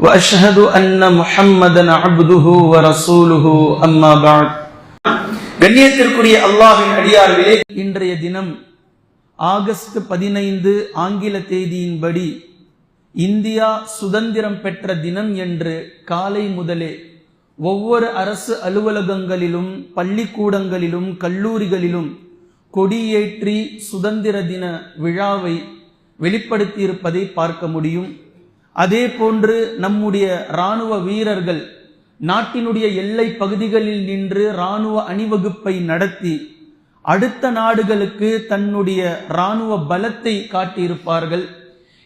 واشهد ان محمدا عبده ورسوله اما بعد கண்ணியத்திற்குரிய அல்லாஹ்வின் அடியார்களே இன்றைய தினம் ஆகஸ்ட் பதினைந்து ஆங்கில தேதியின்படி இந்தியா சுதந்திரம் பெற்ற தினம் என்று காலை முதலே ஒவ்வொரு அரசு அலுவலகங்களிலும் பள்ளிக்கூடங்களிலும் கல்லூரிகளிலும் கொடியேற்றி சுதந்திர தின விழாவை வெளிப்படுத்தியிருப்பதை பார்க்க முடியும் அதே போன்று நம்முடைய இராணுவ வீரர்கள் நாட்டினுடைய எல்லை பகுதிகளில் நின்று இராணுவ அணிவகுப்பை நடத்தி அடுத்த நாடுகளுக்கு தன்னுடைய இராணுவ பலத்தை காட்டியிருப்பார்கள்.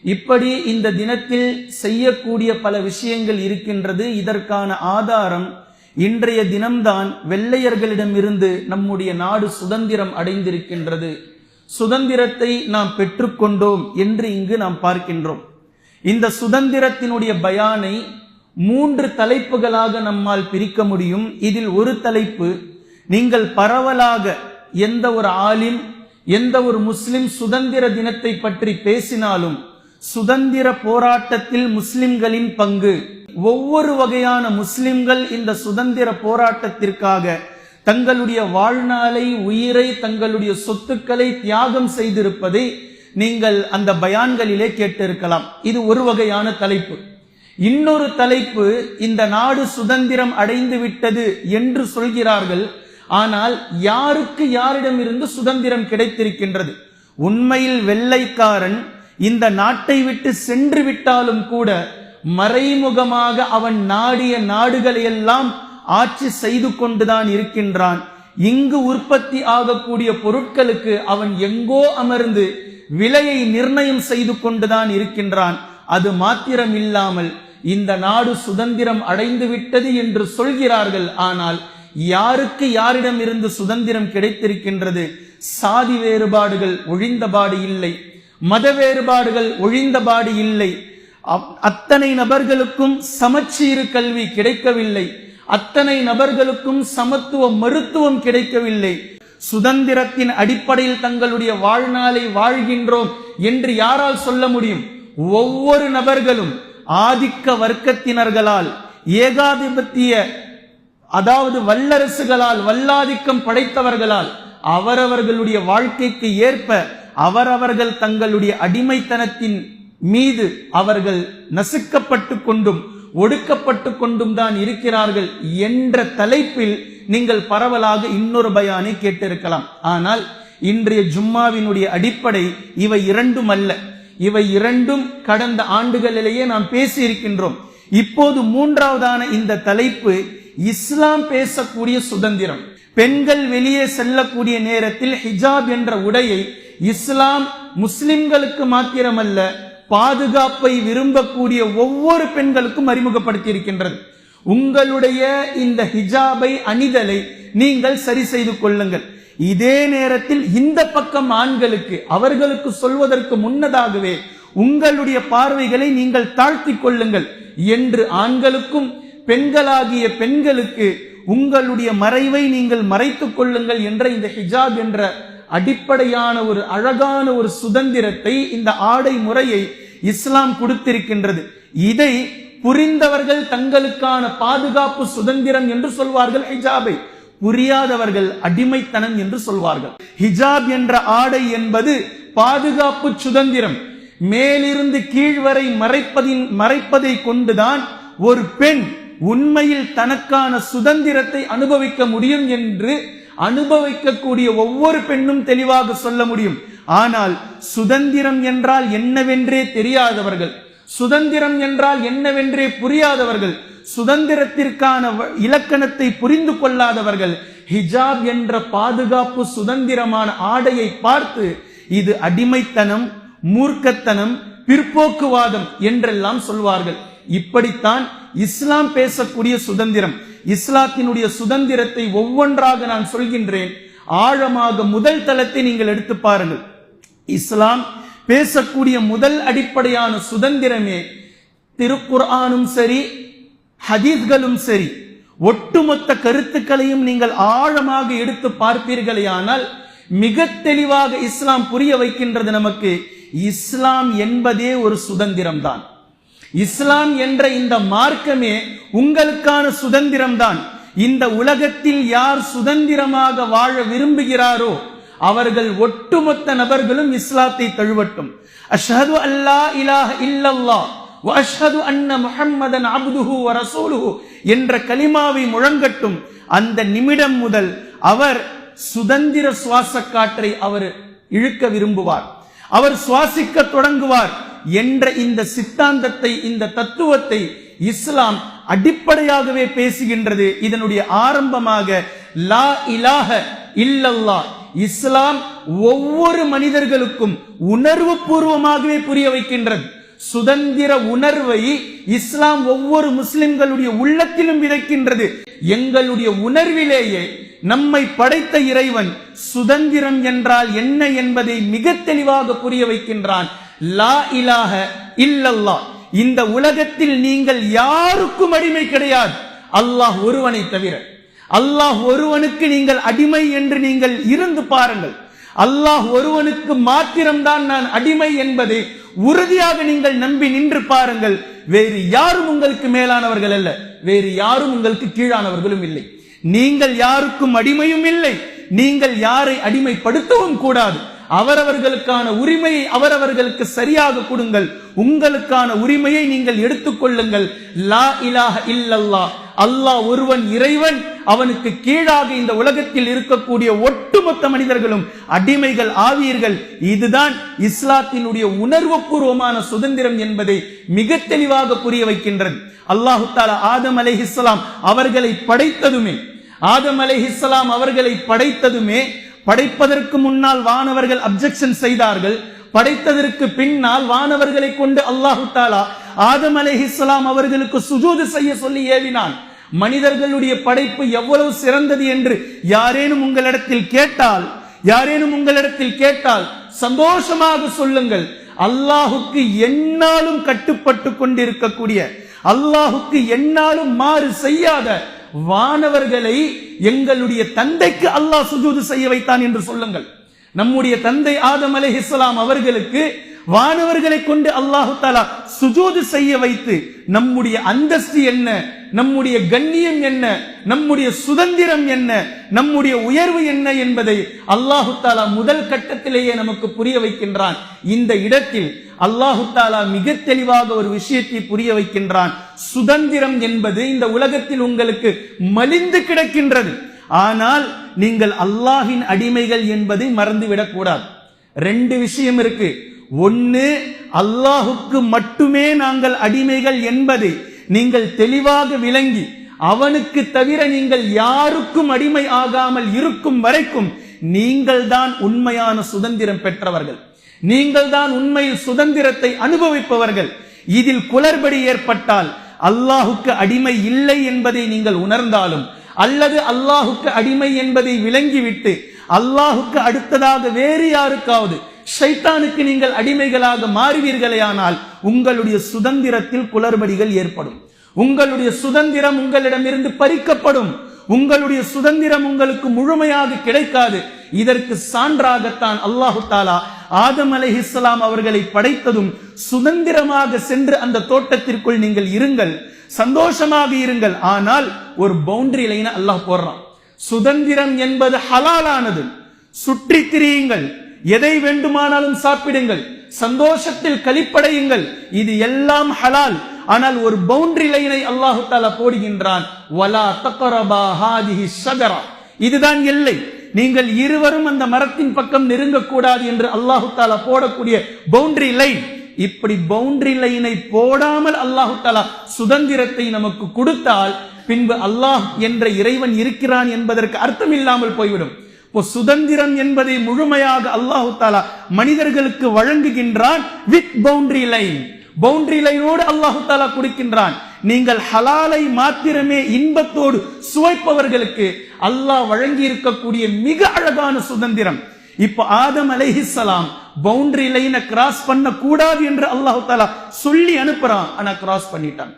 இப்படி இந்த தினத்தில் செய்யக்கூடிய பல விஷயங்கள் இருக்கின்றது. இதற்கான ஆதாரம் இன்றைய தினம்தான் வெள்ளையர்களிடமிருந்து நம்முடைய நாடு சுதந்திரம் அடைந்திருக்கின்றது. சுதந்திரத்தை நாம் பெற்றுக்கொண்டோம் என்று இங்கு நாம் பார்க்கின்றோம். இந்த சுதந்திரத்தினுடைய பயானை மூன்று தலைப்புகளாக நம்மால் பிரிக்க முடியும். இதில் ஒரு தலைப்பு நீங்கள் பரவலாக எந்த ஒரு ஆளின் எந்த ஒரு முஸ்லிம் சுதந்திர தினத்தை பற்றி பேசினாலும் சுதந்திர போராட்டத்தில் முஸ்லிம்களின் பங்கு. ஒவ்வொரு வகையான முஸ்லிம்கள் இந்த சுதந்திர போராட்டத்திற்காக தங்களுடைய வாழ்நாளை உயிரை தங்களுடைய சொத்துக்களை தியாகம் செய்திருப்பதை நீங்கள் அந்த பயான்களிலே கேட்டிருக்கலாம். இது ஒரு வகையான தலைப்பு. இன்னொரு தலைப்பு இந்த நாடு சுதந்திரம் அடைந்து விட்டது என்று சொல்கிறார்கள். ஆனால் யாருக்கு யாரிடமிருந்து சுதந்திரம் கிடைத்திருக்கின்றது? உண்மையில் வெள்ளைக்காரன் இந்த நாட்டை விட்டு சென்று விட்டாலும் கூட மறைமுகமாக அவன் நாடிய நாடுகளை எல்லாம் ஆட்சி செய்து கொண்டுதான் இருக்கின்றான். இங்கு உற்பத்தி ஆகக்கூடிய பொருட்களுக்கு அவன் எங்கோ அமர்ந்து விலையை நிர்ணயம் செய்து கொண்டுதான் இருக்கின்றான். அது மாத்திரம் இல்லாமல் இந்த நாடு சுதந்திரம் அடைந்து விட்டது என்று சொல்கிறார்கள். ஆனால் யாருக்கு யாரிடம் இருந்து சுதந்திரம் கிடைத்திருக்கின்றது? சாதி வேறுபாடுகள் ஒழிந்தபாடு இல்லை. மத வேறுபாடுகள் ஒழிந்தபாடு இல்லை. அத்தனை நபர்களுக்கும் சமச்சீர் கல்வி கிடைக்கவில்லை. அத்தனை நபர்களுக்கும் சமத்துவ மருத்துவம் கிடைக்கவில்லை. சுதந்திரத்தின் அடிப்படையில் தங்களுடைய வாழ்நாளை வாழ்கின்றோம் என்று யாரால் சொல்ல முடியும்? ஒவ்வொரு நபர்களும் ஆதிக்க வர்க்கத்தினர்களால் ஏகாதிபத்திய அதாவது வல்லரசுகளால் வல்லாதிக்கம் படைத்தவர்களால் அவரவர்களுடைய வாழ்க்கைக்கு ஏற்ப அவரவர்கள் தங்களுடைய அடிமைத்தனத்தின் மீது அவர்கள் நசுக்கப்பட்டு கொண்டும் ஒடுக்கப்பட்டு கொண்டும் தான் இருக்கிறார்கள் என்ற தலைப்பில் நீங்கள் பரவலாக இன்னொரு பயானை கேட்டிருக்கலாம். ஆனால் இன்றைய ஜும்மாவினுடைய அடிப்படை இவை இரண்டும் அல்ல. இவை இரண்டும் கடந்த ஆண்டுகளிலேயே நாம் பேசி இருக்கின்றோம் இப்போது மூன்றாவதான இந்த தலைப்பு இஸ்லாம் பேசக்கூடிய சுதந்திரம். பெண்கள் வெளியே செல்லக்கூடிய நேரத்தில் ஹிஜாப் என்ற உடையை இஸ்லாம் முஸ்லிம்களுக்கு மாத்திரமல்ல பாதுகாப்பை விரும்பக்கூடிய ஒவ்வொரு பெண்களுக்கும் அறிமுகப்படுத்தி இருக்கின்றது உங்களுடைய இந்த ஹிஜாபை அணிதலை நீங்கள் சரி செய்து கொள்ளுங்கள். இதே நேரத்தில் இந்த பக்கம் ஆண்களுக்கு அவர்களுக்கு சொல்வதற்கு முன்னதாகவே உங்களுடைய பார்வைகளை நீங்கள் தாழ்த்தி கொள்ளுங்கள் என்று ஆண்களுக்கும் பெண்களாகிய பெண்களுக்கு உங்களுடைய மறைவை நீங்கள் மறைத்துக் கொள்ளுங்கள் என்ற இந்த ஹிஜாப் என்ற அடிப்படையான ஒரு அழகான ஒரு சுதந்திரத்தை இந்த ஆடை முறையை இஸ்லாம் கொடுத்திருக்கின்றது. இதை புரிந்தவர்கள் தங்களுக்கான பாதுகாப்பு சுதந்திரம் என்று சொல்வார்கள் ஹிஜாபை. புரியாதவர்கள் அடிமைத்தனம் என்று சொல்வார்கள். ஹிஜாப் என்ற ஆடை என்பது பாதுகாப்பு சுதந்திரம். மேலிருந்து கீழ் வரை மறைப்பதின் மறைப்பதை கொண்டுதான் ஒரு பெண் உண்மையில் தனக்கான சுதந்திரத்தை அனுபவிக்க முடியும் என்று அனுபவிக்கக்கூடிய ஒவ்வொரு பெண்ணும் தெளிவாக சொல்ல முடியும். ஆனால் சுதந்திரம் என்றால் என்னவென்றே தெரியாதவர்கள் சுதந்திரம் என்றால் என்னவென்றே புரியாதவர்கள் சுதந்திரத்திற்கான இலக்கணத்தை புரிந்து கொள்ளாதவர்கள் ஹிஜாப் என்ற பாதுகாப்பு சுதந்திரமான ஆடையை பார்த்து இது அடிமைத்தனம் மூர்க்கத்தனம் பிற்போக்குவாதம் என்றெல்லாம் சொல்வார்கள். இப்படித்தான் இஸ்லாம் பேசக்கூடிய சுதந்திரம் இஸ்லாத்தினுடைய சுதந்திரத்தை ஒவ்வொன்றாக நான் சொல்கின்றேன். ஆழமாக முதல் தளத்தை நீங்கள் எடுத்து பாருங்கள். இஸ்லாம் பேசக்கூடிய முதல் அடிப்படையான சுதந்திரமே திருக்குர்ஆனும் சரி ஹதீஸ்களும் சரி. ஒட்டுமொத்த கருத்துக்களையும் நீங்கள் ஆழமாக எடுத்து பார்ப்பீர்களேயானால் மிக தெளிவாக இஸ்லாம் புரிய வைக்கின்றது நமக்கு. இஸ்லாம் என்பதே ஒரு சுதந்திரம் தான் இஸ்லாம் என்ற இந்த மார்க்கமே உங்களுக்கான சுதந்திரம் தான் இந்த உலகத்தில் யார் சுதந்திரமாக வாழ விரும்புகிறாரோ அவர்கள் ஒட்டுமொத்த நபர்களும் இஸ்லாத்தை தழுவட்டும். அஷ்ஹது அல்லா இலாஹ இல்லல்லா வஷ்ஹது அன்ன முஹம்மதன் அப்துஹு வ ரசூலுஹு என்ற கலிமாவை முழங்கட்டும். அந்த நிமிடம் முதல் அவர் சுதந்திர சுவாச காற்றை அவர் இழுக்க விரும்புவார். அவர் சுவாசிக்க தொடங்குவார். என்ற இந்த சித்தாந்தத்தை இந்த தத்துவத்தை இஸ்லாம் அடிப்படையாகவே பேசுகின்றது. இதனுடைய ஆரம்பமாக லா இலாக இல்லல்லா. இஸ்லாம் ஒவ்வொரு மனிதர்களுக்கும் உணர்வு பூர்வமாகவே புரிய வைக்கின்றது. சுதந்திர உணர்வை இஸ்லாம் ஒவ்வொரு முஸ்லிம்களுடைய உள்ளத்திலும் விதைக்கின்றது. எங்களுடைய உணர்விலேயே நம்மை படைத்த இறைவன் சுதந்திரம் என்றால் என்ன என்பதை மிக தெளிவாக புரிய வைக்கின்றான். லா இலாக இல்லல்லா இந்த உலகத்தில் நீங்கள் யாருக்கும் அடிமை கிடையாது. அல்லாஹ் ஒருவனை தவிர. அல்லாஹ் ஒருவனுக்கு நீங்கள் அடிமை என்று நீங்கள் இருந்து பாருங்கள். அல்லாஹ் ஒருவனுக்கு மாத்திரம்தான் நான் அடிமை என்பதை உறுதியாக நீங்கள் நம்பி நின்று பாருங்கள். வேறு யாரும் உங்களுக்கு மேலானவர்கள் அல்ல. வேறு யாரும் உங்களுக்கு கீழானவர்களும் இல்லை. நீங்கள் யாருக்கும் அடிமையும் இல்லை. நீங்கள் யாரை அடிமைப்படுத்தவும் கூடாது. அவரவர்களுக்கான உரிமையை அவரவர்களுக்கு சரியாக கொடுங்கள். உங்களுக்கான உரிமையை நீங்கள் எடுத்துக்கொள்ளுங்கள். லா இலாஹ இல்லல்லாஹ். அல்லாஹ் ஒருவன் இறைவன். அவனுக்கு கீழாக இந்த உலகத்தில் இருக்கக்கூடிய ஒட்டுமொத்த மனிதர்களும் அடிமைகள் ஆவீர்கள் இதுதான் இஸ்லாத்தினுடைய உணர்வுபூர்வமான சுதந்திரம் என்பதை மிக தெளிவாக புரிய வைக்கின்றது. அல்லாஹு தாலா ஆதம் அலைஹிஸ்ஸலாம் அவர்களை படைத்ததுமே. ஆதம் அலைஹிஸ்ஸலாம் அவர்களை படைத்ததுமே படைப்பதற்கு முன்னால் வானவர்கள் அப்செக்ஷன் செய்தார்கள். படைத்ததற்கு பின்னால் வானவர்களை கொண்டு அல்லாஹு தாலா ஆதம் அலைஹிஸ்ஸலாம் அவர்களுக்கு சுஜூது செய்ய சொல்லி ஏவினான். மனிதர்களுடைய படைப்பு எவ்வளவு சிறந்தது என்று யாரேனும் உங்களிடத்தில் கேட்டால் யாரேனும் உங்களிடத்தில் கேட்டால் சந்தோஷமாக சொல்லுங்கள். அல்லாஹுக்கு என்னாலும் கட்டுப்பட்டு கொண்டிருக்கக்கூடிய அல்லாஹுக்கு என்னாலும் மாறு செய்யாத வானவர்களை எங்களுடைய தந்தைக்கு அல்லாஹ் சுஜூது செய்ய வைத்தான் என்று சொல்லுங்கள். நம்முடைய தந்தை ஆதம் இஸ்லாம் அவர்களுக்கு வானவர்களை கொண்டு அல்லாஹு தாலா சுஜூது செய்ய வைத்து நம்முடைய அந்தஸ்து என்ன? நம்முடைய கண்ணியம் என்ன? நம்முடைய சுதந்திரம் என்ன? நம்முடைய உயர்வு என்ன என்பதை அல்லாஹு தாலா முதல் கட்டத்திலேயே நமக்கு புரிய வைக்கின்றான். இந்த இடத்தில் அல்லாஹு தாலா மிக தெளிவாக ஒரு விஷயத்தை புரிய வைக்கின்றான். சுதந்திரம் என்பது இந்த உலகத்தில் உங்களுக்கு மலிந்து கிடக்கின்றது. ஆனால் நீங்கள் அல்லாஹின் அடிமைகள் என்பதை மறந்துவிடக் கூடாது. ரெண்டு விஷயம் இருக்கு. ஒன்னு அல்லாஹுக்கு மட்டுமே நாங்கள் அடிமைகள் என்பதை. நீங்கள் தெளிவாக விளங்கி அவனுக்கு தவிர நீங்கள் யாருக்கும் அடிமை ஆகாமல் இருக்கும் வரைக்கும் நீங்கள் தான் உண்மையான சுதந்திரம் பெற்றவர்கள். நீங்கள் தான் உண்மையில் சுதந்திரத்தை அனுபவிப்பவர்கள். இதில் குளறுபடி ஏற்பட்டால் அல்லாஹுக்கு அடிமை இல்லை என்பதை நீங்கள் உணர்ந்தாலும் அல்லது அல்லாஹுக்கு அடிமை என்பதை விளங்கிவிட்டு அல்லாஹுக்கு அடுத்ததாக வேறு யாருக்காவது ஷைத்தானுக்கு நீங்கள் அடிமைகளாக மாறுவீர்களேயானால் உங்களுடைய சுதந்திரத்தில் குளறுபடிகள் ஏற்படும். உங்களுடைய சுதந்திரம் உங்களிடமிருந்து பறிக்கப்படும். உங்களுடைய சுதந்திரம் உங்களுக்கு முழுமையாக கிடைக்காது. இதற்கு சான்றாகத்தான் அல்லாஹு தாலா ஆதம் அலைஹிஸ்ஸலாம் அவர்களை படைத்ததும் சுதந்திரமாக சென்று அந்த தோட்டத்திற்குள் நீங்கள் இருங்கள். சந்தோஷமாக இருங்கள். ஆனால் ஒரு பவுண்டரி லைன் அல்லாஹ் போடுறான். சுதந்திரம் என்பது ஹலாலானது. சுற்றி திரியுங்கள். எதை வேண்டுமானாலும் சாப்பிடுங்கள். சந்தோஷத்தில் கழிப்படையுங்கள். இது எல்லாம் ஹலால். ஆனால் ஒரு பவுண்டரி லைனை அல்லாஹு தாலா போடுகின்றான். வலா இதுதான் எல்லை. நீங்கள் இருவரும் அந்த மரத்தின் பக்கம் நெருங்கக்கூடாது என்று அல்லாஹு தாலா போடக்கூடிய பவுண்டரி லைன். இப்படி பவுண்டரி லைனை போடாமல் அல்லாஹு தாலா சுதந்திரத்தை நமக்கு கொடுத்தால் பின்பு அல்லாஹ் என்ற இறைவன் இருக்கிறான் என்பதற்கு அர்த்தம் இல்லாமல் போய்விடும். இப்போ சுதந்திரம் என்பதை முழுமையாக அல்லாஹு தாலா மனிதர்களுக்கு வழங்குகின்றான் வித் பவுண்டரி லைன் பவுண்டரி லைனோடு அல்லாஹு தாலா கொடுக்கின்றான். நீங்கள் ஹலாலை மாத்திரமே இன்பத்தோடு சுவைப்பவர்களுக்கு அல்லாஹ் வழங்கி இருக்கக்கூடிய மிக அழகான சுதந்திரம். இப்ப ஆதம் அலைஹிஸ்லாம் பவுண்டரி லைனை கிராஸ் பண்ண கூடாது என்று அல்லாஹ் தாலா சொல்லி அனுப்புறான். ஆனா கிராஸ் பண்ணிட்டான்.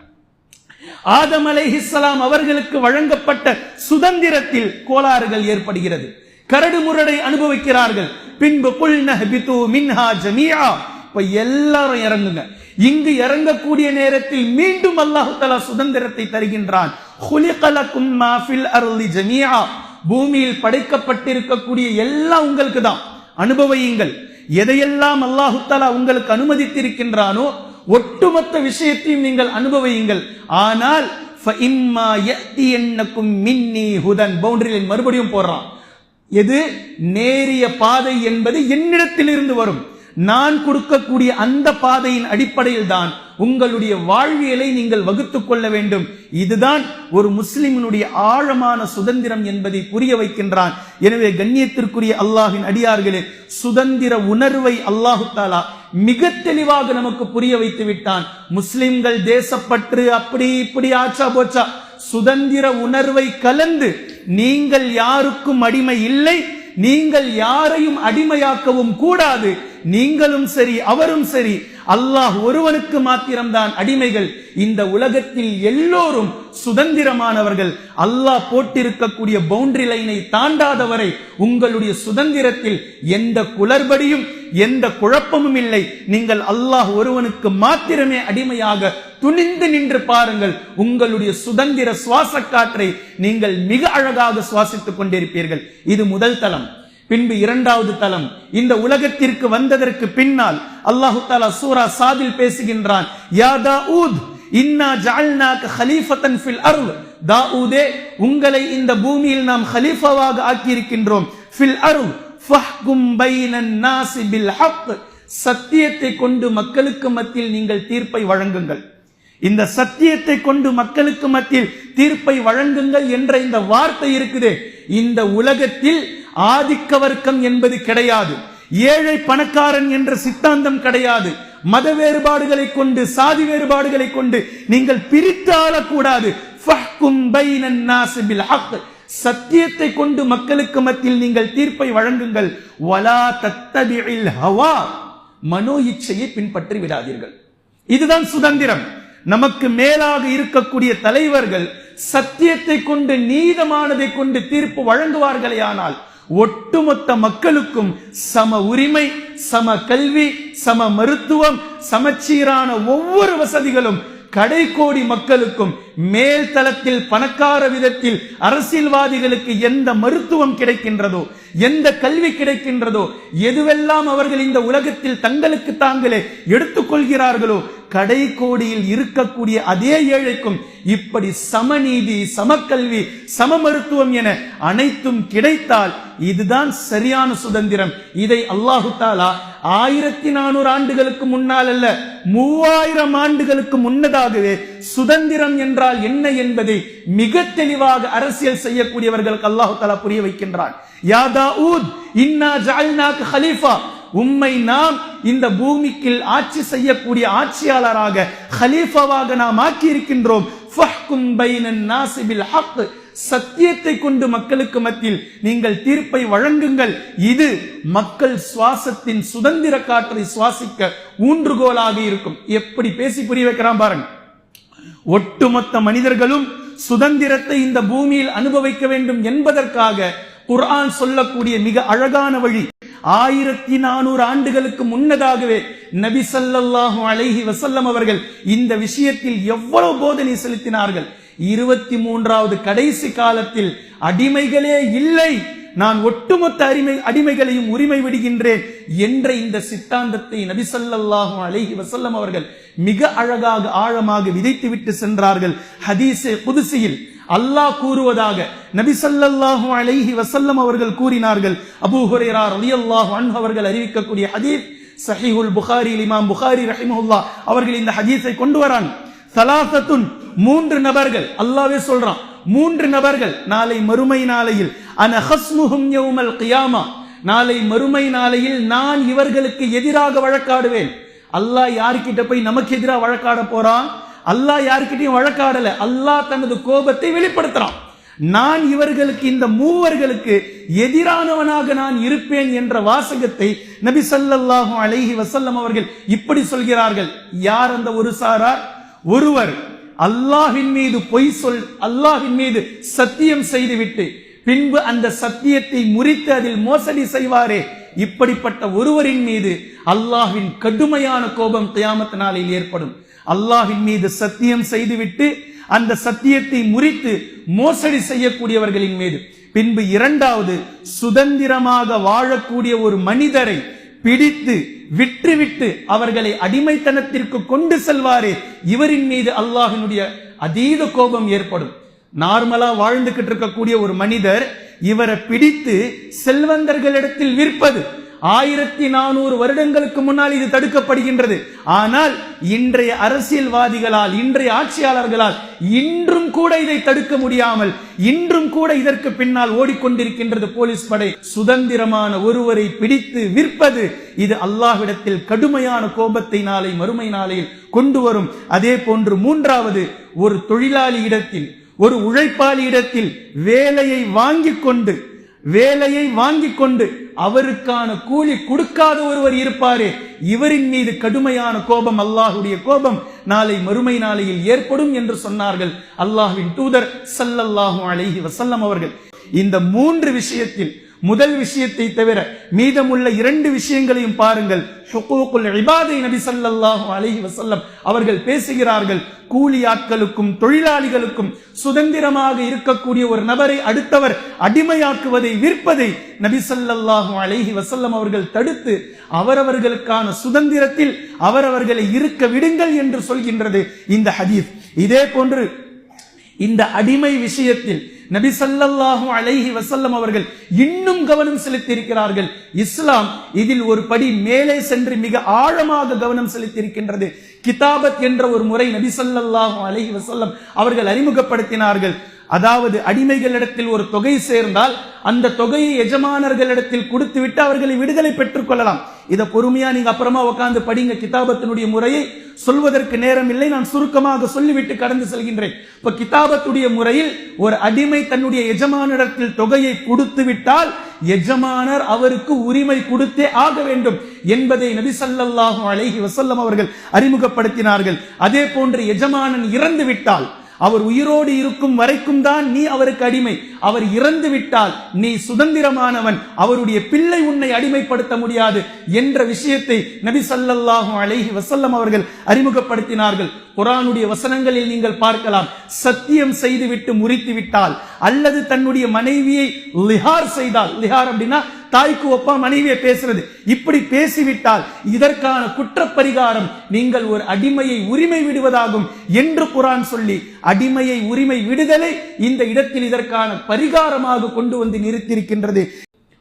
ஆதம் அலைஹிஸ்ஸலாம் அவர்களுக்கு வழங்கப்பட்ட சுதந்திரத்தில் கோளாறுகள் ஏற்படுகிறது. கரடு முரடை அனுபவிக்கிறார்கள். பின்பு குல் நஹபித்து மின்ஹா ஜமியா இப்ப எல்லாரும் இறங்குங்க. இங்கு இறங்கக்கூடிய நேரத்தில் மீண்டும் அல்லாஹு தலா சுதந்திரத்தை தருகின்றான். பூமியில் படைக்கப்பட்டிருக்கக்கூடிய எல்லாம் உங்களுக்கு தான். அனுபவியுங்கள். எதையெல்லாம் அல்லாஹு தலா உங்களுக்கு அனுமதித்திருக்கின்றானோ ஒட்டுமொத்த விஷயத்தையும் நீங்கள் அனுபவியுங்கள். ஆனால் பவுண்டரியில் மறுபடியும் போடுறான். எது? நேரிய பாதை என்பது என்னிடத்தில் இருந்து வரும். நான் கொடுக்கக்கூடிய அந்த பாதையின் அடிப்படையில் தான் உங்களுடைய வாழ்வியலை நீங்கள் வகுத்துக் கொள்ள வேண்டும். இதுதான் ஒரு முஸ்லிமினுடைய ஆழமான சுதந்திரம் என்பதை புரிய வைக்கின்றான். எனவே கண்ணியத்திற்குரிய அல்லாஹின் அடியார்களே சுதந்திர உணர்வை அல்லாஹு தாலா மிக தெளிவாக நமக்கு புரிய வைத்து விட்டான். முஸ்லிம்கள் தேசப்பற்று அப்படி இப்படி ஆச்சா போச்சா. சுதந்திர உணர்வை கலந்து நீங்கள் யாருக்கும் அடிமை இல்லை நீங்கள் யாரையும் அடிமையாக்கவும் கூடாது. நீங்களும் சரி அவரும் சரி அல்லாஹ் ஒருவனுக்கு மாத்திரம்தான் அடிமைகள். இந்த உலகத்தில் எல்லோரும் சுதந்திரமானவர்கள். அல்லாஹ் போட்டிருக்கக்கூடிய பவுண்டரி லைனை தாண்டாதவரை உங்களுடைய சுதந்திரத்தில் எந்த குளறுபடியும் எந்த குழப்பமும் இல்லை. நீங்கள் அல்லாஹ் ஒருவனுக்கு மாத்திரமே அடிமையாக துணிந்து நின்று பாருங்கள். உங்களுடைய சுதந்திர சுவாச காற்றை நீங்கள் மிக அழகாக சுவாசித்துக் கொண்டிருப்பீர்கள். இது முதல் தளம். பின்பு இரண்டாவது தலம் இந்த உலகத்திற்கு வந்ததற்கு பின்னால் அல்லாஹு தாலா சூரா சாதில் பேசுகின்றான் யா தாவூத் இன்னா ஜஅல்நாக ஹலீஃபத்தன் ஃபில் அர்ல் தாவூதே உங்களை இந்த பூமியில் நாம் ஹலீஃபாவாக ஆக்கியிருக்கின்றோம். ஃபில் அருள் ஃபஹ்கும் பைனன் நாசி பில் ஹக். சத்தியத்தை கொண்டு மக்களுக்கு மத்தியில் நீங்கள் தீர்ப்பை வழங்குங்கள். இந்த சத்தியத்தை கொண்டு மக்களுக்கு மத்தியில் தீர்ப்பை வழங்குங்கள் என்ற இந்த வார்த்தை இருக்குது. இந்த உலகத்தில் ஆதிக்க வர்க்கம் என்பது கிடையாது. ஏழை பணக்காரன் என்ற சித்தாந்தம் கிடையாது. மத வேறுபாடுகளை கொண்டு சாதி வேறுபாடுகளை கொண்டு நீங்கள் பிரித்து ஆளக்கூடாது. சத்தியத்தை கொண்டு மக்களுக்கு மத்தியில் நீங்கள் தீர்ப்பை வழங்குங்கள். வலா தத்தபிஇல் ஹவா. மனோ இச்சையை பின்பற்றி விடாதீர்கள். இதுதான் சுதந்திரம். நமக்கு மேலாக இருக்கக்கூடிய தலைவர்கள் சத்தியத்தை கொண்டு நீதமானதை கொண்டு தீர்ப்பு வழங்குவார்களே ஆனால் ஒட்டுமொத்த மக்களுக்கும் சம உரிமை சம கல்வி சம மருத்துவம் சமச்சீரான ஒவ்வொரு வசதிகளும் கடைக்கோடி மக்களுக்கும் மேல் தளத்தில் பணக்கார விதத்தில் அரசியல்வாதிகளுக்கு எந்த மருத்துவம் கிடைக்கின்றதோ எந்த கல்வி கிடைக்கின்றதோ எதுவெல்லாம் அவர்கள் இந்த உலகத்தில் தங்களுக்கு தாங்களே எடுத்துக்கொள்கிறார்களோ கடை கோடியில் இருக்கக்கூடிய அதே ஏழைக்கும் இப்படி சமநீதி சமக்கல்வி சம மருத்துவம் என அனைத்தும் கிடைத்தால் இதுதான் சரியான சுதந்திரம். இதை அல்லாஹு தாலா ஆயிரத்தி நானூறு ஆண்டுகளுக்கு முன்னால் அல்ல மூவாயிரம் ஆண்டுகளுக்கு முன்னதாகவே சுதந்திரம் என்றால் என்ன என்பதை மிக தெளிவாக அரசியல் செய்யக்கூடியவர்களுக்கு அல்லாஹு தாலா புரிய வைக்கின்றான். யாதா ஊத் இன்னா ஜஅல்நாக ஹலீஃபா உம்மை நாம் இந்த பூமிக்கு ஆட்சி செய்யக்கூடிய ஆட்சியாளராக ஹலீஃபாவாக நாம் ஆக்கி இருக்கின்றோம் சத்தியத்தை கொண்டு மக்களுக்கு மத்தியில் நீங்கள் தீர்ப்பை வழங்குங்கள். இது மக்கள் சுவாசத்தின் சுதந்திர காற்றை சுவாசிக்க ஊன்றுகோலாக இருக்கும். எப்படி பேசி புரிய வைக்கிறான் பாருங்க. ஒட்டுமொத்த மனிதர்களும் சுதந்திரத்தை இந்த பூமியில் அனுபவிக்க வேண்டும் என்பதற்காக குர்ஆன் சொல்லக்கூடிய மிக அழகான வழி. ஆயிரத்தி நானூறு ஆண்டுகளுக்கு முன்னதாகவே நபி சல்லாஹூ அலைஹி வசல்லம் அவர்கள் இந்த விஷயத்தில் எவ்வளவு போதனை செலுத்தினார்கள்? இருபத்தி மூன்றாவது கடைசி காலத்தில் அடிமைகளே இல்லை நான் ஒட்டுமொத்த அடிமை அடிமைகளையும் உரிமை விடுகின்றேன் என்ற இந்த சித்தாந்தத்தை நபிசல்லாஹும் அழகி வசல்லம் அவர்கள் மிக அழகாக ஆழமாக விதைத்து விட்டு சென்றார்கள். ஹதீஸே புதுசியில் அல்லாஹ் கூறுவதாக நபி அலைஹி வசல்லம் அவர்கள் கூறினார்கள். அபூ ஹுரைரா ரலியல்லாஹு அன்ஹு அவர்கள் அறிவிக்கக்கூடிய ஹதீஸ் சஹிஹுல் புகாரி இமாம் புகாரி ரஹிமுல்லா அவர்கள் இந்த ஹதீஸை கொண்டு வரான். சலாசத்துன் மூன்று நபர்கள் அல்லாஹ்வே சொல்றான் மூன்று நபர்கள் நாளை மறுமை நாளையில் அன ஹஸ்முஹும் யௌமல் கியாமா நாளை மறுமை நாளையில் நான் இவர்களுக்கு எதிராக வழக்காடுவேன். அல்லாஹ் யார்கிட்ட போய் நமக்கு எதிராக வழக்காட போறான்? அல்லாஹ் யாருக்கிட்டையும் வழக்காடல. அல்லாஹ் தனது கோபத்தை வெளிப்படுத்துறான். நான் இவர்களுக்கு இந்த மூவர்களுக்கு எதிரானவனாக நான் இருப்பேன் என்ற வாசகத்தை நபி ஸல்லல்லாஹு அலைஹி வசல்லம் அவர்கள் இப்படி சொல்கிறார்கள். யார் அந்த ஒரு சாரார் ஒருவர். அல்லாஹின் மீது பொய் சொல் அல்லாஹின் மீது சத்தியம் செய்துவிட்டு பின்பு அந்த சத்தியத்தை முறித்து அதில் மோசடி செய்வாரே. இப்படிப்பட்ட ஒருவரின் மீது அல்லாஹின் கடுமையான கோபம் தியாமத்தினாலில் நாளில் ஏற்படும். அல்லாஹின் மீது சத்தியம் செய்துவிட்டு அந்த சத்தியத்தை முறித்து மோசடி செய்யக்கூடியவர்களின் மீது. பின்பு இரண்டாவது சுதந்திரமாக வாழக்கூடிய ஒரு மனிதரை பிடித்து விற்றுவிட்டு அவர்களை அடிமைத்தனத்திற்கு கொண்டு செல்வாரே இவரின் மீது அல்லாஹினுடைய அதீத கோபம் ஏற்படும். நார்மலா வாழ்ந்துகிட்டு இருக்கக்கூடிய ஒரு மனிதர் இவரை பிடித்து செல்வந்தர்களிடத்தில் விற்பது ஆயிரத்தி நானூறு வருடங்களுக்கு முன்னால் இது தடுக்கப்படுகின்றது. ஆனால் இன்றைய அரசியல்வாதிகளால் இன்றைய ஆட்சியாளர்களால் இன்றும் கூட இதை தடுக்க முடியாமல் இன்றும் கூட இதற்கு பின்னால் ஓடிக்கொண்டிருக்கின்றது போலீஸ் படை. சுதந்திரமான ஒருவரை பிடித்து விற்பது இது அல்லாஹ்விடத்தில் கடுமையான கோபத்தை நாளை மறுமை நாளையில் கொண்டு வரும். அதே போன்று மூன்றாவது ஒரு தொழிலாளி இடத்தில் ஒரு உழைப்பாளி இடத்தில் வேலையை வாங்கிக் கொண்டு வேலையை வாங்கிக் கொண்டு அவருக்கான கூலி கொடுக்காத ஒருவர் இருப்பாரே. இவரின் மீது கடுமையான கோபம் அல்லாஹுடைய கோபம் நாளை மறுமை நாளையில் ஏற்படும் என்று சொன்னார்கள் அல்லாஹுவின் தூதர் சல்லல்லாஹு அலைஹி வசல்லம் அவர்கள். இந்த மூன்று விஷயத்தில் முதல் விஷயத்தை தவிர மீதமுள்ள இரண்டு விஷயங்களையும் பாருங்கள். ஹுகூக்குல் இபாதை நபி சல்லாஹு அலஹி வசல்லம் அவர்கள் பேசுகிறார்கள். கூலி ஆட்களுக்கும் தொழிலாளிகளுக்கும் சுதந்திரமாக இருக்கக்கூடிய ஒரு நபரை அடுத்தவர் அடிமையாக்குவதை விற்பதை நபி சல்லாஹு அலஹி வசல்லம் அவர்கள் தடுத்து அவரவர்களுக்கான சுதந்திரத்தில் அவரவர்களை இருக்க விடுங்கள் என்று சொல்கின்றது இந்த ஹதீஸ். இதே போன்று இந்த அடிமை விஷயத்தில் நபி ஸல்லல்லாஹு அலைஹி வசல்லம் அவர்கள் இன்னும் கவனம் செலுத்தியிருக்கிறார்கள். இஸ்லாம் இதில் ஒரு படி மேலே சென்று மிக ஆழமாக கவனம் செலுத்தியிருக்கின்றது. கிதாபத் என்ற ஒரு முறை நபி ஸல்லல்லாஹு அலைஹி வசல்லம் அவர்கள் அறிமுகப்படுத்தினார்கள். அதாவது அடிமைகளிடத்தில் ஒரு தொகை சேர்ந்தால் அந்த தொகையை எஜமானர்களிடத்தில் கொடுத்து விட்டு அவர்களை விடுதலை பெற்றுக் கொள்ளலாம். இதை பொறுமையா நீங்க அப்புறமா உட்காந்து படிங்க கிதாபத்தினுடைய முறையை. சொல்வதற்கு நேரம் இல்லை நான் சுருக்கமாக சொல்லிவிட்டு கடந்து செல்கின்றேன். இப்ப கிதாபத்துடைய முறையில் ஒரு அடிமை தன்னுடைய எஜமானிடத்தில் தொகையை கொடுத்து விட்டால் எஜமானர் அவருக்கு உரிமை கொடுத்தே ஆக வேண்டும் என்பதை நபி ஸல்லல்லாஹு அழகி வசல்லம் அவர்கள் அறிமுகப்படுத்தினார்கள். அதே போன்று எஜமானன் இறந்து விட்டால் அவர் உயிரோடு இருக்கும் வரைக்கும் தான் நீ அவருக்கு அடிமை. அவர் இறந்து விட்டால் நீ சுதந்திரமானவன். அவருடைய பிள்ளை உன்னை அடிமைப்படுத்த முடியாது என்ற விஷயத்தை நபி சல்லாஹும் அழகி வசல்லம் அவர்கள் அறிமுகப்படுத்தினார்கள். குரானுடைய வசனங்களில் நீங்கள் பார்க்கலாம். சத்தியம் செய்துவிட்டு முறித்து விட்டால் அல்லது தன்னுடைய மனைவியை லிஹார் செய்தால் லிஹார் அப்படின்னா தாய்க்கு ஒப்பா மனைவியை பேசுறது. இப்படி பேசிவிட்டால் இதற்கான குற்றப்பரிகாரம் நீங்கள் ஒரு அடிமையை உரிமை விடுவதாகும் என்று குரான் சொல்லி அடிமையை உரிமை விடுதலை இந்த இடத்தில் இதற்கான பரிகாரமாக கொண்டு வந்து நிறுத்தியிருக்கின்றது.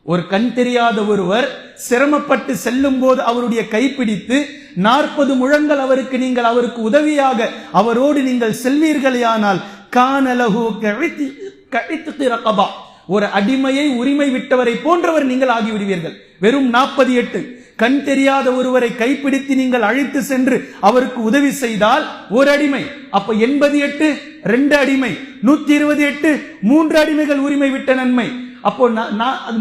ஒரு கண் தெரியாத ஒருவர் சிரமப்பட்டு செல்லும் போது அவருடைய கைப்பிடித்து நாற்பது முழங்கள் அவருக்கு நீங்கள் அவருக்கு உதவியாக அவரோடு நீங்கள் செல்வீர்களேயானால் கானலகு கழித்து கழித்து ரகபா ஒரு அடிமையை உரிமை விட்டவரை போன்றவர் நீங்கள் ஆகிவிடுவீர்கள். வெறும் நாற்பது எட்டு. கண் தெரியாத ஒருவரை கைப்பிடித்து நீங்கள் அழைத்து சென்று அவருக்கு உதவி செய்தால் ஒரு அடிமை. அப்ப எண்பது எட்டு ரெண்டு அடிமை. நூத்தி இருபது எட்டு மூன்று அடிமைகள் உரிமை விட்ட நன்மை. அப்போ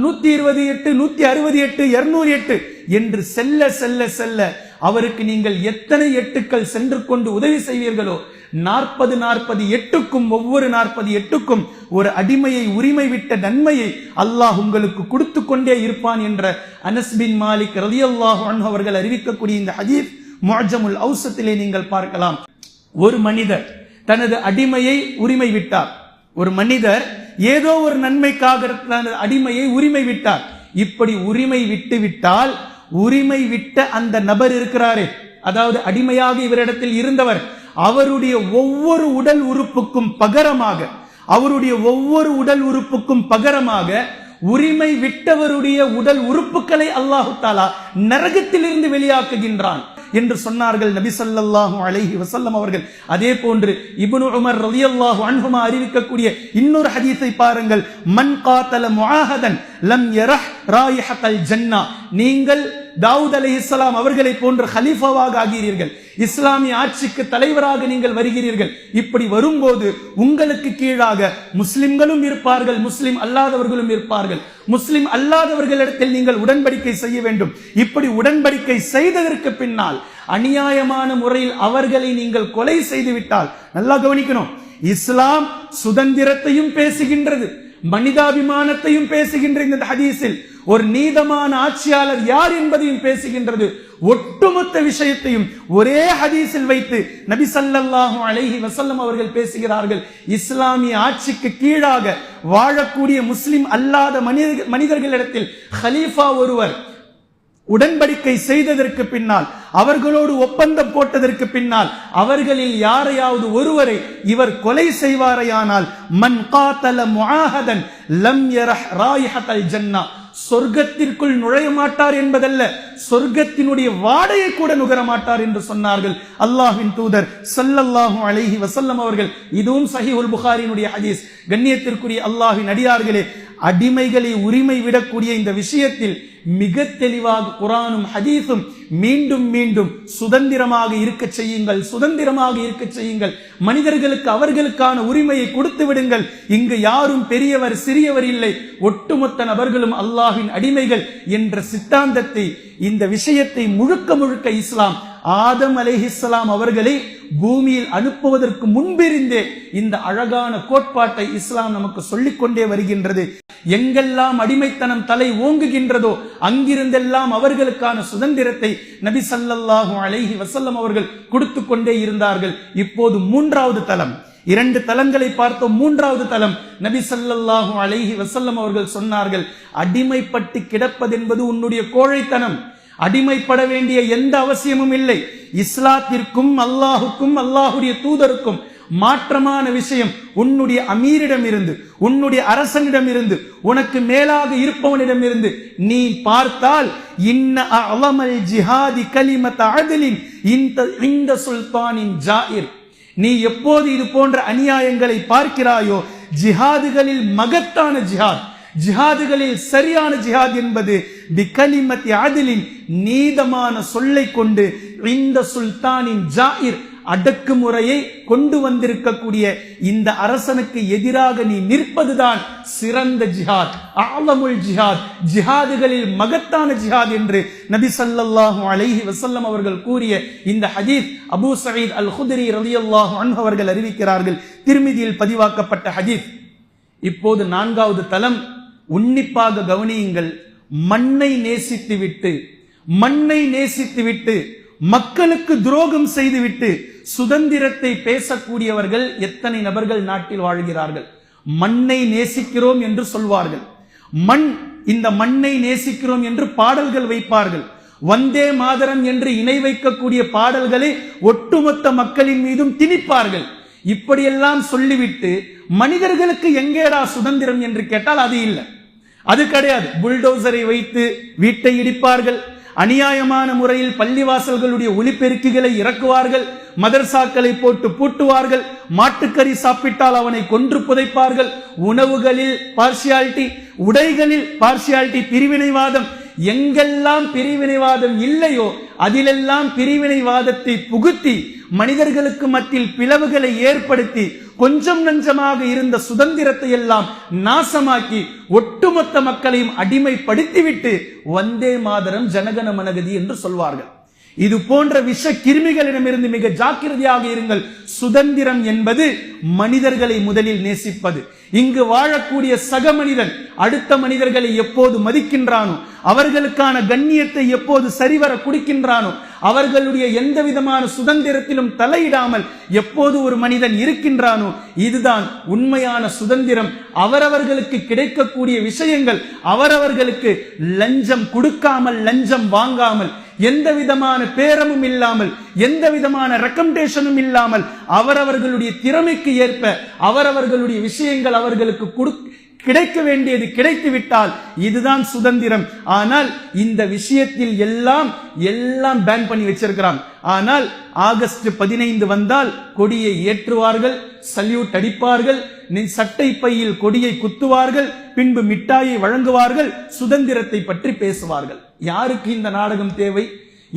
நூத்தி இருபது எட்டு நூத்தி அறுபது எட்டு இருநூறு எட்டு என்று செல்ல செல்ல செல்ல அவருக்கு நீங்கள் எத்தனை எட்டுக்கள் சென்று கொண்டு உதவி செய்வீர்களோ நாற்பது நாற்பது எட்டுக்கும் ஒவ்வொரு நாற்பது எட்டுக்கும் ஒரு அடிமையை உரிமை விட்ட நன்மையை அல்லாஹ் உங்களுக்கு கொடுத்து கொண்டே இருப்பான் என்ற அனஸ்பின் மாலிக் ரதி அல்லாஹ் அவர்கள் அறிவிக்கக்கூடிய இந்த ஹதீப் முஜமுல் அவுசத்திலே நீங்கள் பார்க்கலாம். ஒரு மனிதர் தனது அடிமையை உரிமை விட்டார் ஒரு மனிதர் ஏதோ ஒரு நன்மைக்காக தனது அடிமையை உரிமை விட்டார் இப்படி உரிமை விட்டு விட்டால் உரிமை விட்ட அந்த நபர் இருக்கிறாரே. அதாவது அடிமையாக இவரிடத்தில் இருந்தவர். அவருடைய ஒவ்வொரு உடல் உறுப்புக்கும் பகரமாக அவருடைய ஒவ்வொரு உடல் உறுப்புக்கும் பகரமாக உரிமை விட்டவருடைய உடல் உறுப்புகளை அல்லாஹு தாலா நரகத்திலிருந்து வெளியாக்குகின்றான் என்று சொன்னார்கள் நபி ஸல்லல்லாஹு அலஹி வசல்லம் அவர்கள். அதே போன்று இபுனு உமர் ரவி அல்லாஹு அன்புமா அறிவிக்கக்கூடிய இன்னொரு ஹதீஸை பாருங்கள். மன் காத்தல முஆஹதன் லம் யரஹ் ராயிஹத்தல் ஜன்னா. நீங்கள் தாவூத் அலைஹிஸ்ஸலாம் அவர்களை போன்ற ஹலீஃபாவாக ஆகிறீர்கள். இஸ்லாமிய ஆட்சிக்கு தலைவராக நீங்கள் வருகிறீர்கள். இப்படி வரும்போது உங்களுக்கு கீழாக முஸ்லிம்களும் இருப்பார்கள் முஸ்லிம் அல்லாதவர்களும் இருப்பார்கள். முஸ்லிம் அல்லாதவர்களிடத்தில் நீங்கள் உடன்படிக்கை செய்ய வேண்டும். இப்படி உடன்படிக்கை செய்ததற்கு பின்னால் அநியாயமான முறையில் அவர்களை நீங்கள் கொலை செய்துவிட்டால் நல்லா கவனிக்கணும். இஸ்லாம் சுதந்திரத்தையும் பேசுகின்றது. மனிதாபிமானத்தையும் பேசுகின்ற இந்த ஹதீஸில் ஒரு நீதமான ஆட்சியாளர் யார் என்பதையும் பேசுகின்றது. ஒட்டுமொத்த விஷயத்தையும் ஒரே ஹதீஸில் வைத்து நபி சல்லாஹூ அலஹி வசல்லம் அவர்கள் பேசுகிறார்கள். இஸ்லாமிய ஆட்சிக்கு கீழாக வாழக்கூடிய முஸ்லிம் அல்லாத மனித மனிதர்களிடத்தில் ஹலீஃபா ஒருவர் உடன்படிக்கை செய்ததற்கு பின்னால் அவர்களோடு ஒப்பந்தம் போட்டதற்கு பின்னால் அவர்களில் யாரையாவது ஒருவரை இவர் கொலை செய்வாரையானால் மன் காத்தல முஆஹதன் லம் யரஹ் ராயிஹத்தல் ஜன்னா. சொர்க்கத்திற்குள் நுழைய மாட்டார் என்பதல்ல சொர்க்கத்தினுடைய வாடையை கூட நுகர மாட்டார் என்று சொன்னார்கள் அல்லாஹின் தூதர் ஸல்லல்லாஹு அழகி வசல்லம் அவர்கள். இதுவும் சஹீஹுல் புகாரினுடைய ஹதீஸ். கண்ணியத்திற்குரிய அல்லாஹின் அடியார்களே அடிமைகளை உரிமை விடக்கூடிய இந்த விஷயத்தில் மிக தெளிவாக குரானும் ஹதீஸும் மீண்டும் மீண்டும் சுதந்திரமாக இருக்க செய்யுங்கள் சுதந்திரமாக இருக்க செய்யுங்கள். மனிதர்களுக்கு அவர்களுக்கான உரிமையை கொடுத்து விடுங்கள். இங்கு யாரும் பெரியவர் சிறியவர் இல்லை. ஒட்டுமொத்த நபர்களும் அல்லாஹின் அடிமைகள் என்ற சித்தாந்தத்தை இந்த விஷயத்தை முழுக்க முழுக்க இஸ்லாம் ஆதம் அலைஹிஸ்ஸலாம் அவர்களை பூமியில் அனுப்புவதற்கு முன்பிருந்தே இந்த அழகான கோட்பாட்டை இஸ்லாம் நமக்கு சொல்லிக்கொண்டே வருகின்றது. எங்கெல்லாம் அடிமைத்தனம் தலை ஓங்குகின்றதோ அங்கிருந்தெல்லாம் அவர்களுக்கான சுதந்திரத்தை நபி சல்லல்லாஹும் அலைஹி வசல்லம் அவர்கள் கொடுத்து கொண்டே இருந்தார்கள். இப்போது மூன்றாவது தலம். இரண்டு தலங்களை பார்த்தோம். மூன்றாவது தலம். நபி சல்லல்லாஹு அலைஹி வசல்லம் அவர்கள் சொன்னார்கள் அடிமைப்பட்டு கிடப்பதென்பது உன்னுடைய கோழைத்தனம். அடிமைப்பட வேண்டிய எந்த அவசியமும் இல்லை. இஸ்லாத்திற்கும் அல்லாஹுக்கும் அல்லாஹுடைய தூதருக்கும் மாற்றமான விஷயம் உன்னுடைய அமீரிடம் இருந்து உன்னுடைய அரசனிடம் இருந்து உனக்கு மேலாக இருப்பவனிடம் இருந்து நீ பார்த்தால் இன்ன அலமல் ஜிஹாதி கலிமத் அதலின் இந்த இந்த சுல்தானின் ஜாயிர். நீ எப்போது இது போன்ற அநியாயங்களை பார்க்கிறாயோ ஜிஹாதுகளில் மகத்தான ஜிஹாத் ஜிஹாதுகளில் சரியான ஜிஹாத் என்பது பிகலிமத்தி அதிலின் நீதமான சொல்லை கொண்டு இந்த சுல்தானின் ஜாயிர் அடக்குமுறையை கொண்டு வந்திருக்கக்கூடிய இந்த அரசனுக்கு எதிராக நீ நிற்பதுதான் சிறந்த ஜிஹாத் ஆலமுல் ஜிஹாத் ஜிஹாதுகளில் மகத்தான ஜிஹாத் என்று நபி சல்லாஹு அலைஹி வசல்லம் அவர்கள் கூறிய இந்த ஹதீத் அபூ சயீத் அல் குத்ரி ரலியல்லாஹு அல்லாஹு அவர்கள் அறிவிக்கிறார்கள். திருமிதியில் பதிவாக்கப்பட்ட ஹதீத் இப்போது நான்காவது தலம் உன்னிப்பாக கவனியுங்கள். மண்ணை நேசித்துவிட்டு மண்ணை நேசித்துவிட்டு மக்களுக்கு துரோகம் செய்துவிட்டு சுதந்திரத்தை பேசக்கூடியவர்கள் எத்தனை நபர்கள் நாட்டில் வாழ்கிறார்கள்? மண்ணை நேசிக்கிறோம் என்று சொல்வார்கள். மண் இந்த மண்ணை நேசிக்கிறோம் என்று பாடல்கள் வைப்பார்கள். வந்தே மாதரம் என்று இணை வைக்கக்கூடிய பாடல்களை ஒட்டுமொத்த மக்களின் மீதும் திணிப்பார்கள். இப்படியெல்லாம் சொல்லிவிட்டு மனிதர்களுக்கு எங்கேடா சுதந்திரம் என்று கேட்டால் அது இல்லை. அது கிடையாது. புல்டோசரை வைத்து வீட்டை இடிப்பார்கள். அநியாயமான முறையில் பள்ளிவாசல்களுடைய ஒலிபெருக்கிகளை இறக்குவார்கள் மதர்சாக்களை போட்டு பூட்டுவார்கள் மாட்டுக்கறி சாப்பிட்டால் அவனை கொன்று புதைப்பார்கள். உணவுகளில் பார்சியாலிட்டி உடைகளில் பார்சியாலிட்டி பிரிவினைவாதம். எங்கெல்லாம் பிரிவினைவாதம் இல்லையோ அதிலெல்லாம் பிரிவினைவாதத்தை புகுத்தி மனிதர்களுக்கு மத்தியில் பிளவுகளை ஏற்படுத்தி கொஞ்சம் நஞ்சமாக இருந்த சுதந்திரத்தை எல்லாம் நாசமாக்கி ஒட்டுமொத்த மக்களையும் அடிமைப்படுத்திவிட்டு வந்தே மாதரம் ஜனகன மனகதி என்று சொல்வார்கள். இது போன்ற விஷ கிருமிகளிடமிருந்து மிக ஜாக்கிரதையாக இருங்கள். சுதந்திரம் என்பது மனிதர்களை முதலில் நேசிப்பது. இங்கு வாழக்கூடிய சக மனிதன் அடுத்த மனிதர்களை எப்போது மதிக்கின்றானோ அவர்களுக்கான கண்ணியத்தை எப்போது சரிவர குடிக்கின்றானோ அவர்களுடைய எந்த விதமான சுதந்திரத்திலும் தலையிடாமல் எப்போது ஒரு மனிதன் இருக்கின்றானோ இதுதான் உண்மையான சுதந்திரம். அவரவர்களுக்கு கிடைக்கக்கூடிய விஷயங்கள் அவரவர்களுக்கு லஞ்சம் கொடுக்காமல் லஞ்சம் வாங்காமல் எந்த விதமான பேரமும் இல்லாமல் எந்த விதமான ரெக்கமெண்டேஷனும் இல்லாமல் அவரவர்களுடைய திறமைக்கு ஏற்ப அவரவர்களுடைய விஷயங்கள் அவர்களுக்கு கொடு கிடைக்க வேண்டியது கிடைத்து விட்டால் இதுதான் சுதந்திரம். ஆனால் இந்த விஷயத்தில் எல்லாம் எல்லாம் பேன் பண்ணி வச்சிருக்கிறான். ஆனால் ஆகஸ்ட் பதினைந்து வந்தால் கொடியை ஏற்றுவார்கள் சல்யூட் அடிப்பார்கள் சட்டை பையில் கொடியை குத்துவார்கள் பின்பு மிட்டாயை வழங்குவார்கள் சுதந்திரத்தை பற்றி பேசுவார்கள். யாருக்கு இந்த நாடகம் தேவை?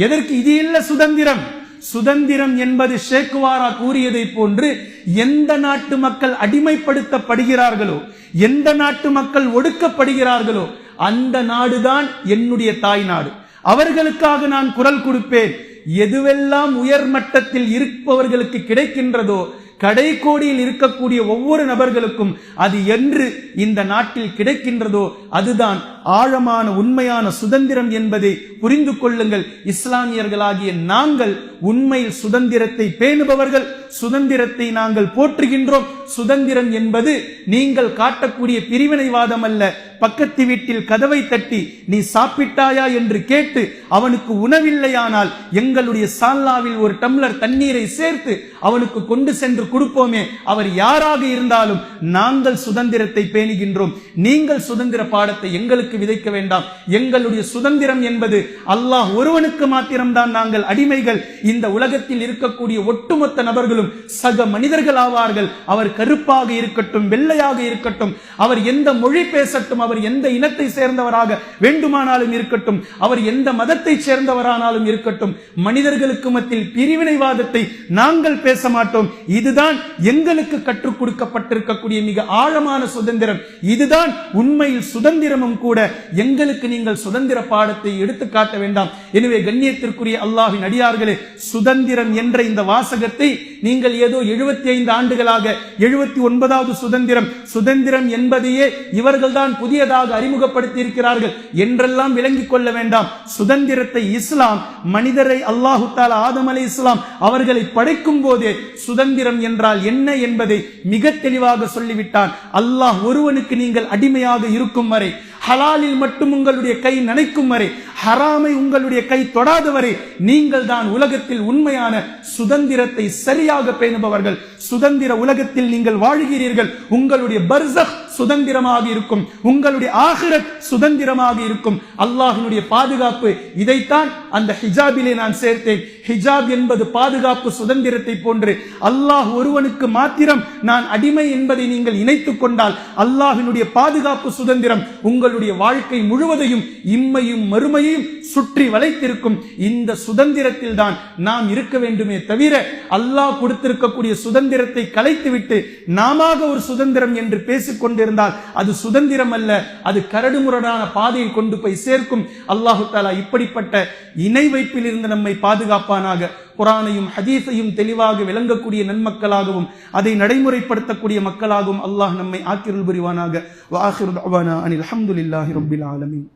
எதற்கு இது இல்ல சுதந்திரம்? சுதந்திரம் என்பது ஷேக்குவாரா கூறியதை போன்று எந்த நாட்டு மக்கள் அடிமைப்படுத்தப்படுகிறார்களோ எந்த நாட்டு மக்கள் ஒடுக்கப்படுகிறார்களோ அந்த நாடுதான் என்னுடைய தாய் நாடு. அவர்களுக்காக நான் குரல் கொடுப்பேன். எதுவெல்லாம் உயர் மட்டத்தில் இருப்பவர்களுக்கு கிடைக்கின்றதோ கடைக்கோடியில் இருக்கக்கூடிய ஒவ்வொரு நபர்களுக்கும் அது என்று இந்த நாட்டில் கிடைக்கின்றதோ அதுதான் ஆழமான உண்மையான சுதந்திரம் என்பதை புரிந்து கொள்ளுங்கள். இஸ்லாமியர்களாகிய நாங்கள் உண்மையில் சுதந்திரத்தை பேணுபவர்கள் சுதந்திரத்தை நாங்கள் போற்றுகின்றோம். சுதந்திரம் என்பது நீங்கள் காட்டக்கூடிய பிரிவினைவாதம் அல்ல பக்கத்து வீட்டில் கதவை தட்டி நீ சாப்பிட்டாயா? என்று கேட்டு அவனுக்கு உணவில்லையானால் எங்களுடைய சால்லாவில் ஒரு டம்ளர் தண்ணீரை சேர்த்து அவனுக்கு கொண்டு சென்று கொடுப்போமே. அவர் யாராக இருந்தாலும் நாங்கள் சுதந்திரத்தை பேணுகின்றோம். நீங்கள் சுதந்திர பாடத்தை எங்களுக்கு விதைக்க வேண்டாம். எங்களுடைய சுதந்திரம் என்பது அல்லாஹ் ஒருவனுக்கு மாத்திரம்தான். நாங்கள் அடிமைகள். இந்த உலகத்தில் இருக்கக்கூடிய ஒட்டுமொத்த நபர்களும் சக மனிதர்கள் ஆவார்கள் அவர் கருப்பாக இருக்கட்டும் வெள்ளையாக இருக்கட்டும். அவர் எந்த மொழி பேசட்டும் அவர் எந்த இனத்தை சேர்ந்தவராக வேண்டுமானாலும் இருக்கட்டும் அவர் எந்த மதத்தை சேர்ந்தவரானாலும் இருக்கட்டும் மனிதர்களுக்கு மத்தியில் பிரிவினைவாதத்தை நாங்கள் பேச மாட்டோம். இதுதான் எங்களுக்கு கற்றுக் கொடுக்கப்பட்டிருக்கக்கூடிய மிக ஆழமான சுதந்திரம். இதுதான் உண்மையில் சுதந்திரமும் கூட. எங்களுக்கு நீங்கள் சுதந்திர பாடத்தை எடுத்து காட்ட வேண்டாம். எனவே கண்ணியத்திற்குரிய அல்லாஹின் அடியார்களே சுதந்திரம் என்ற இந்த வாசகத்தை நீங்கள் ஏதோ எழுபத்தி ஐந்து ஆண்டுகளாக எழுபத்தி ஒன்பதாவது சுதந்திரம் சுதந்திரம் என்பதையே இவர்கள்தான் புதிய புதியதாக அறிமுகப்படுத்தி இருக்கிறார்கள் என்றெல்லாம் விளங்கிக் கொள்ள வேண்டாம். சுதந்திரத்தை இஸ்லாம் மனிதரை அல்லாஹு தாலா ஆதம் அலி இஸ்லாம் அவர்களை படைக்கும் போதே சுதந்திரம் என்றால் என்ன என்பதை மிக தெளிவாக சொல்லிவிட்டான். அல்லாஹ் ஒருவனுக்கு நீங்கள் அடிமையாக இருக்கும் வரை ஹலாலில் மட்டும் உங்களுடைய கை நினைக்கும் வரை ஹராமை உங்களுடைய கை தொடாத வரை நீங்கள் தான் உலகத்தில் உண்மையான சுதந்திரத்தை சரியாக பேணுபவர்கள். சுதந்திர உலகத்தில் நீங்கள் வாழ்கிறீர்கள். உங்களுடைய பர்சக் சுதந்திரமாக இருக்கும். உங்களுடைய ஆகிரத் சுதந்திரமாக இருக்கும். அல்லாஹினுடைய பாதுகாப்பு இதைத்தான் அந்த ஹிஜாபிலே நான் சேர்த்தேன். ஹிஜாப் என்பது பாதுகாப்பு சுதந்திரத்தை போன்று அல்லாஹ் ஒருவனுக்கு மாத்திரம் நான் அடிமை என்பதை நீங்கள் இணைத்துக் கொண்டால் அல்லாஹினுடைய பாதுகாப்பு சுதந்திரம் உங்களுடைய வாழ்க்கை முழுவதையும் இம்மையும் மறுமையும் சுற்றி வளைத்திருக்கும் இந்த சுதந்திரத்தில் தான் நாம் இருக்க வேண்டுமே தவிர அல்லாஹ் கொடுத்திருக்கக்கூடிய சுதந்திரத்தை கலைத்துவிட்டு நாம ஒரு சுதந்திரம் என்று பேசிக் கொண்டிருந்தால் அது சுதந்திரம் அல்ல அது கரடுமுரடான பாதையில் கொண்டு போய் சேர்க்கும். அல்லாஹு தாலா இப்படிப்பட்ட இணை வைப்பில் இருந்து நம்மை பாதுகாப்பானாக. குரானையும் ஹதீஸையும் தெளிவாக விளங்கக்கூடிய நன்மக்களாகவும் அதை நடைமுறைப்படுத்தக்கூடிய மக்களாகவும் அல்லாஹ் நம்மை ஆக்கிரல் புரிவானாக. வாஹிர் அனில் அல்ஹம்துலில்லாஹி ரப்பில் ஆலமீன்.